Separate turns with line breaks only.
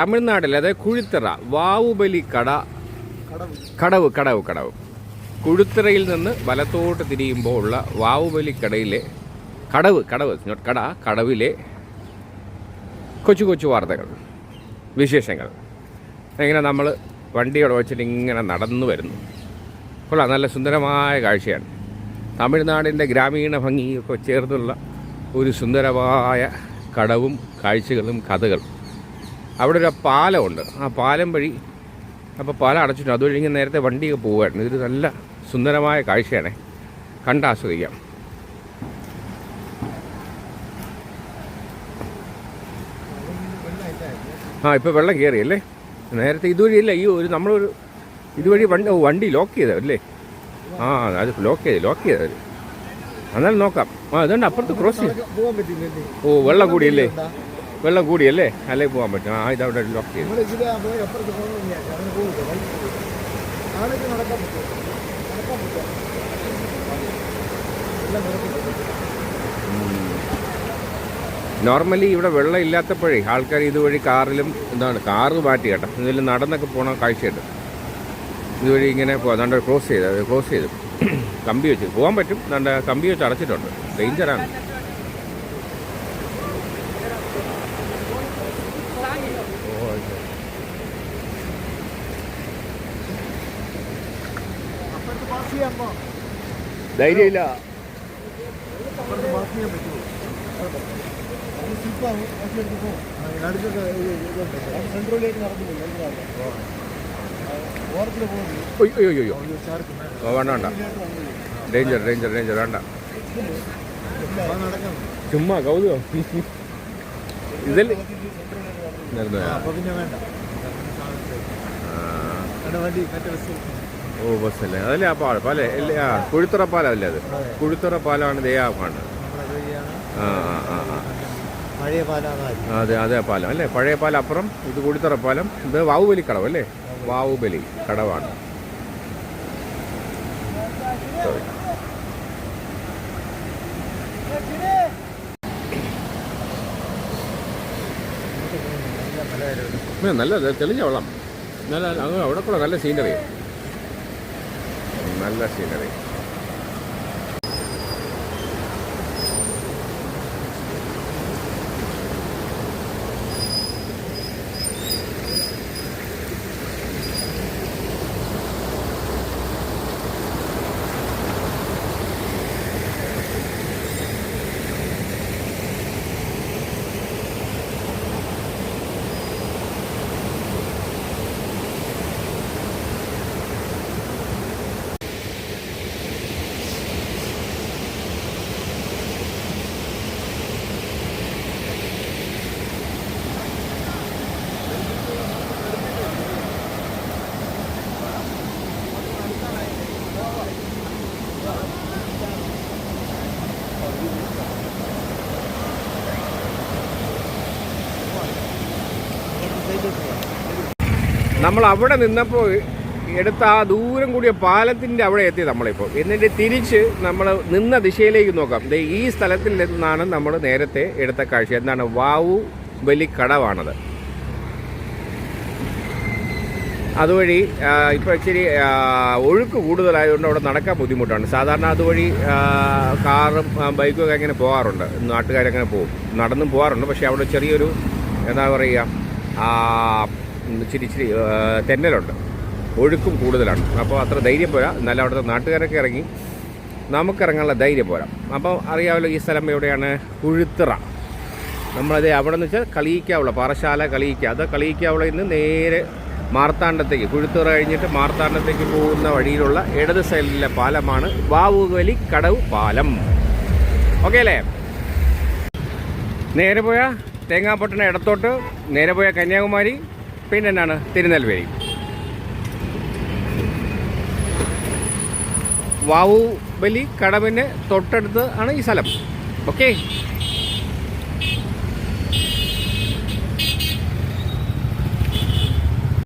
തമിഴ്നാട്ടിൽ അതായത് കുഴിത്തറ വാവുബലി കട കടവ് കടവ് കടവ്. കുഴുത്തറയിൽ നിന്ന് വലത്തോട്ട് തിരിയുമ്പോൾ ഉള്ള വാവുബലി കടയിലെ കടവ് കടവ് കട കടവിലെ കൊച്ചു കൊച്ചു വാർത്തകൾ വിശേഷങ്ങൾ. ഇങ്ങനെ നമ്മൾ വണ്ടിയോടെ വെച്ചിട്ട് ഇങ്ങനെ നടന്നു വരുന്നു. കൊള്ളാം നല്ല സുന്ദരമായ കാഴ്ചയാണ്. തമിഴ്നാടിന്റെ ഗ്രാമീണ ഭംഗിയൊക്കെ ചേർന്നുള്ള ഒരു സുന്ദരമായ കടവും കാഴ്ചകളും കഥകളും. അവിടെ ഒരു പാലമുണ്ട്. ആ പാലം വഴി അപ്പോൾ പാലം അടച്ചിട്ടുണ്ട്. അതുവഴി ഇങ്ങനെ നേരത്തെ വണ്ടിയൊക്കെ പോകുമായിരുന്നു ഇതൊരു നല്ല സുന്ദരമായ കാഴ്ചയാണേ. കണ്ടാസ്വദിക്കാം. ആ ഇപ്പോൾ വെള്ളം കയറിയല്ലേ നേരത്തെ ഇതുവഴിയല്ല ഈ ഒരു നമ്മളൊരു ഇതുവഴി വണ്ടി വണ്ടി ലോക്ക് ചെയ്തല്ലേ ആ അത് ലോക്ക് ചെയ്ത് ലോക്ക് ചെയ്തവർ എന്നാലും നോക്കാം. ആ അതുകൊണ്ട് അപ്പുറത്ത് ക്രോസ് ചെയ്യാം. ഓ വെള്ളം കൂടിയല്ലേ? വെള്ളം കൂടിയല്ലേ? അല്ലേ പോകാൻ പറ്റും. ആ ഇതവിടെ ലോക്ക് ചെയ്തു. നോർമലി ഇവിടെ വെള്ളം ഇല്ലാത്തപ്പോഴേ ആൾക്കാർ ഇതുവഴി കാറിലും എന്താണ് കാറ് മാറ്റി കേട്ടോ. ഇതിൽ നടന്നൊക്കെ പോകണ കാഴ്ചയുണ്ട്. ഇതുവഴി ഇങ്ങനെ പോകാം ക്രോസ് ചെയ്ത് ക്രോസ് ചെയ്തു. കമ്പി വെച്ച്. പോകാൻ പറ്റും. നല്ല കമ്പി വെച്ച് അടച്ചിട്ടുണ്ട്. ഡേഞ്ചറാണ്
അപ്പുറത്ത് പാസ് ചെയ്യാമോ
ധൈര്യമില്ല
അപ്പുറത്ത് പാസ് ചെയ്യാൻ പറ്റുമോ അത് സ്ലിപ്പാവും പാസ് എടുത്ത് പോകും നടുക്കൊക്കെ ഇത് ഇതുണ്ട് അത് സെൻട്രലിലേക്ക് നടന്നു പോകും ഓരത്തിൽ പോകുന്നു
അയ്യോ വേണ്ട വേണ്ട. ഡേഞ്ചർ ഡേഞ്ചർ ഡേഞ്ചർ വേണ്ട. ചുമ്മാ കൗതുകം. ഇതല്ലേ?
വേണ്ട. വണ്ടി മറ്റേ
ഓ ബസ്സല്ലേ? അതല്ലേ ആ പാലം? പാലേ ആ കുഴുത്തുറ അത്? കുഴുത്തുറ പാലാണ് ദേ ആ കാണുന്നത് ആ ആ ആ ആ.
പഴയ പാലാതായി
ആ, അതെ അതെ പാലം അല്ലേ? പഴയ പാലം അപ്പുറം ഇത് കുടിത്തറ പാലം. ഇത് വാവുബലി കടവ് അല്ലേ? വാവുബലി. കടവാണ്. നല്ല തെളിഞ്ഞ വെള്ളം. നല്ല അങ്ങ് അവിടെ കൂടെ നല്ല സീനറി നല്ല സീനറി നമ്മൾ അവിടെ നിന്നപ്പോൾ എടുത്ത ആ ദൂരം കൂടിയ പാലത്തിന്റെ അവിടെ എത്തി നമ്മളിപ്പോൾ. എന്നിട്ട് തിരിച്ച് നമ്മൾ നിന്ന ദിശയിലേക്ക് നോക്കാം. ഈ സ്ഥലത്തിൽ നിന്നാണ് നമ്മൾ നേരത്തെ എടുത്ത കാഴ്ച. എന്താണ്? വാവു ബലി കടവാണത് അതുവഴി ഇപ്പോൾ ഇച്ചിരി ഒഴുക്ക് കൂടുതലായതുകൊണ്ട് അവിടെ നടക്കാൻ ബുദ്ധിമുട്ടാണ്. സാധാരണ അതുവഴി കാറും ബൈക്കും ഒക്കെ അങ്ങനെ പോകാറുണ്ട്. നാട്ടുകാരങ്ങനെ പോകും. നടന്നും പോകാറുണ്ട്. പക്ഷേ അവിടെ ചെറിയൊരു എന്താ പറയുക ഇച്ചിരി ഇച്ചിരി തെന്നലുണ്ട്. ഒഴുക്കും കൂടുതലാണ്. അപ്പോൾ അത്ര ധൈര്യം പോരാ. എന്നാലും അവിടുത്തെ നാട്ടുകാരൊക്കെ ഇറങ്ങി നമുക്കിറങ്ങാനുള്ള ധൈര്യം പോരാ. അപ്പോൾ അറിയാമല്ലോ ഈ സ്ഥലം എവിടെയാണ്? കുഴുത്തറ. നമ്മളത് അവിടെ നിന്ന് വെച്ചാൽ കളിയിക്കാവുള്ള പാറശാല കളിയിക്ക. അത് കളിയിക്കാവുള്ള നിന്ന് നേരെ മാർത്താണ്ഡത്തേക്ക്. കുഴുത്തിറ കഴിഞ്ഞിട്ട് മാർത്താണ്ഡത്തേക്ക് പോകുന്ന വഴിയിലുള്ള ഇടത് സൈഡിലെ പാലമാണ് വാവുകലി കടവ് പാലം. ഓക്കെ അല്ലേ? നേരെ പോയാൽ തേങ്ങാപ്പട്ടണ ഇടത്തോട്ട് നേരെ പോയാൽ കന്യാകുമാരി പിന്നെ എന്നാണ് തിരുനെൽവേലി വാവുബലി കടവിന് തൊട്ടടുത്ത് ആണ് ഈ സ്ഥലം. ഓക്കെ